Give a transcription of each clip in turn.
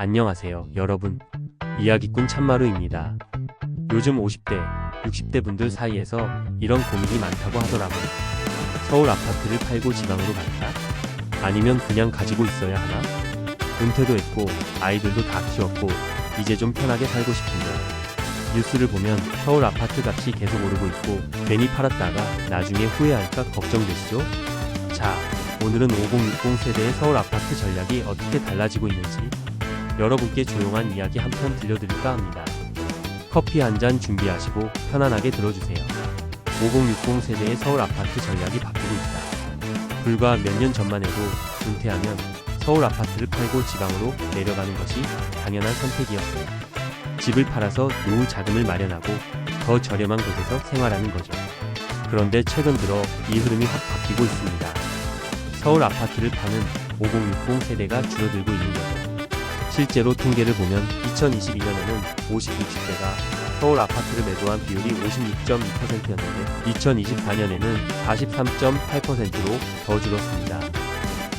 안녕하세요, 여러분. 이야기꾼 참마루입니다. 요즘 50대, 60대 분들 사이에서 이런 고민이 많다고 하더라고요. 서울 아파트를 팔고 지방으로 갈까? 아니면 그냥 가지고 있어야 하나? 은퇴도 했고, 아이들도 다 키웠고, 이제 좀 편하게 살고 싶은데. 뉴스를 보면 서울 아파트 값이 계속 오르고 있고, 괜히 팔았다가 나중에 후회할까 걱정되시죠? 자, 오늘은 5060 세대의 서울 아파트 전략이 어떻게 달라지고 있는지 여러분께 조용한 이야기 한 편 들려드릴까 합니다. 커피 한 잔 준비하시고 편안하게 들어주세요. 5060 세대의 서울 아파트 전략이 바뀌고 있다. 불과 몇 년 전만 해도 은퇴하면 서울 아파트를 팔고 지방으로 내려가는 것이 당연한 선택이었어요. 집을 팔아서 노후 자금을 마련하고 더 저렴한 곳에서 생활하는 거죠. 그런데 최근 들어 이 흐름이 확 바뀌고 있습니다. 서울 아파트를 파는 5060 세대가 줄어들고 있는 거죠. 실제로 통계를 보면 2022년에는 50, 60대가 서울 아파트를 매도한 비율이 56.2%였는데 2024년에는 43.8%로 더 줄었습니다.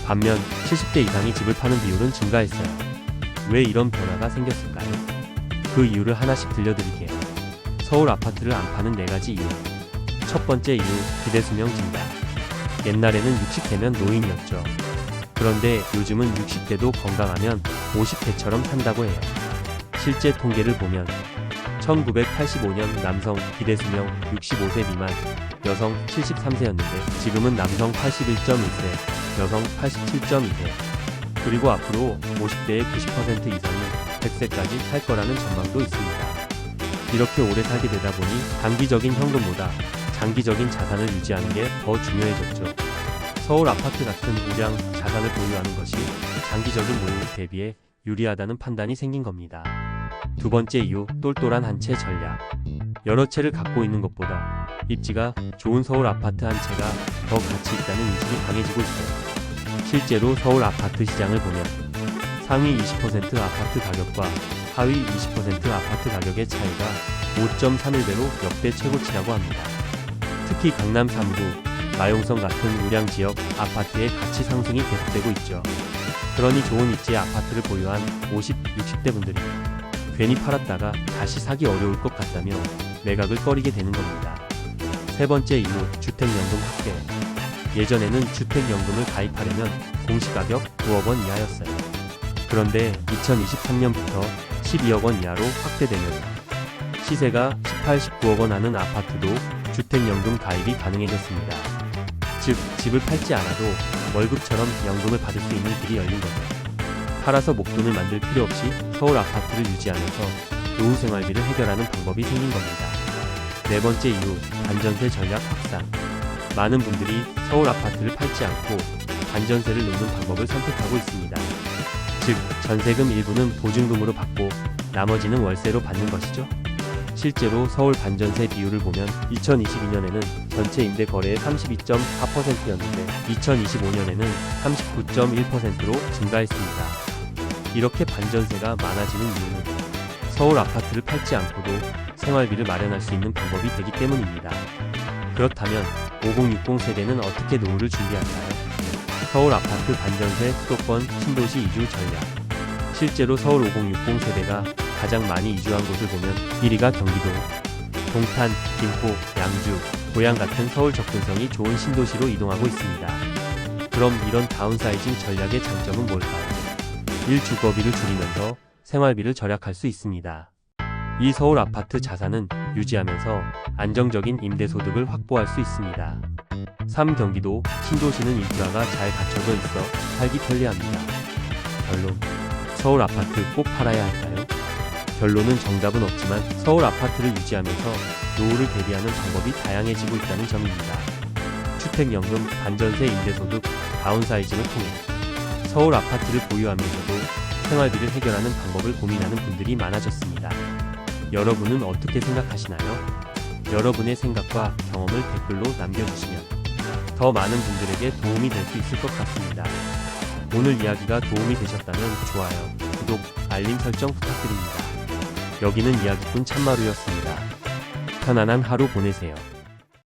반면 70대 이상이 집을 파는 비율은 증가했어요. 왜 이런 변화가 생겼을까요? 그 이유를 하나씩 들려드릴게요. 서울 아파트를 안 파는 네 가지 이유. 첫 번째 이유, 기대 수명 증가. 옛날에는 60대면 노인이었죠. 그런데 요즘은 60대도 건강하면 50대처럼 산다고 해요. 실제 통계를 보면 1985년 남성 기대 수명 65세 미만 여성 73세였는데 지금은 남성 81.1세, 여성 87.2세. 그리고 앞으로 50대의 90% 이상이 100세까지 살 거라는 전망도 있습니다. 이렇게 오래 살게 되다 보니 단기적인 현금보다 장기적인 자산을 유지하는 게 더 중요해졌죠. 서울 아파트 같은 우량 자산을 보유하는 것이 장기적인 노후 대비에 유리하다는 판단이 생긴 겁니다. 두 번째 이유, 똘똘한 한 채 전략. 여러 채를 갖고 있는 것보다 입지가 좋은 서울 아파트 한 채가 더 가치 있다는 인식이 강해지고 있어요. 실제로 서울 아파트 시장을 보면 상위 20% 아파트 가격과 하위 20% 아파트 가격의 차이가 5.31배로 역대 최고치라고 합니다. 특히 강남 3구, 마용성 같은 우량 지역 아파트의 가치 상승이 계속되고 있죠. 그러니 좋은 입지의 아파트를 보유한 50, 60대 분들이 괜히 팔았다가 다시 사기 어려울 것 같다며 매각을 꺼리게 되는 겁니다. 세 번째 이유, 주택연금 확대. 예전에는 주택연금을 가입하려면 공시가격 9억 원 이하였어요. 그런데 2023년부터 12억 원 이하로 확대되면서 시세가 18, 19억 원 하는 아파트도 주택연금 가입이 가능해졌습니다. 즉, 집을 팔지 않아도 월급처럼 연금을 받을 수 있는 길이 열린 거죠. 팔아서 목돈을 만들 필요 없이 서울 아파트를 유지하면서 노후 생활비를 해결하는 방법이 생긴 겁니다. 네 번째 이유, 반전세 전략 확산. 많은 분들이 서울 아파트를 팔지 않고 반전세를 놓는 방법을 선택하고 있습니다. 즉, 전세금 일부는 보증금으로 받고 나머지는 월세로 받는 것이죠. 실제로 서울 반전세 비율을 보면 2022년에는 전체 임대 거래의 32.4%였는데 2025년에는 39.1%로 증가했습니다. 이렇게 반전세가 많아지는 이유는 서울 아파트를 팔지 않고도 생활비를 마련할 수 있는 방법이 되기 때문입니다. 그렇다면 5060 세대는 어떻게 노후를 준비할까요? 서울 아파트 반전세 수도권 신도시 이주 전략. 실제로 서울 5060 세대가 가장 많이 이주한 곳을 보면 1위가 경기도, 동탄, 김포, 양주, 고양 같은 서울 접근성이 좋은 신도시로 이동하고 있습니다. 그럼 이런 다운사이징 전략의 장점은 뭘까요? 일주거비를 줄이면서 생활비를 절약할 수 있습니다. 이 서울 아파트 자산은 유지하면서 안정적인 임대소득을 확보할 수 있습니다. 3. 경기도, 신도시는 인프라가 잘 갖춰져 있어 살기 편리합니다. 결론. 서울 아파트 꼭 팔아야 할까요? 결론은 정답은 없지만 서울 아파트를 유지하면서 노후를 대비하는 방법이 다양해지고 있다는 점입니다. 주택연금, 반전세 임대소득, 다운사이징을 통해 서울 아파트를 보유하면서도 생활비를 해결하는 방법을 고민하는 분들이 많아졌습니다. 여러분은 어떻게 생각하시나요? 여러분의 생각과 경험을 댓글로 남겨주시면 더 많은 분들에게 도움이 될 수 있을 것 같습니다. 오늘 이야기가 도움이 되셨다면 좋아요, 구독, 알림 설정 부탁드립니다. 여기는 이야기꾼 참마루였습니다. 편안한 하루 보내세요.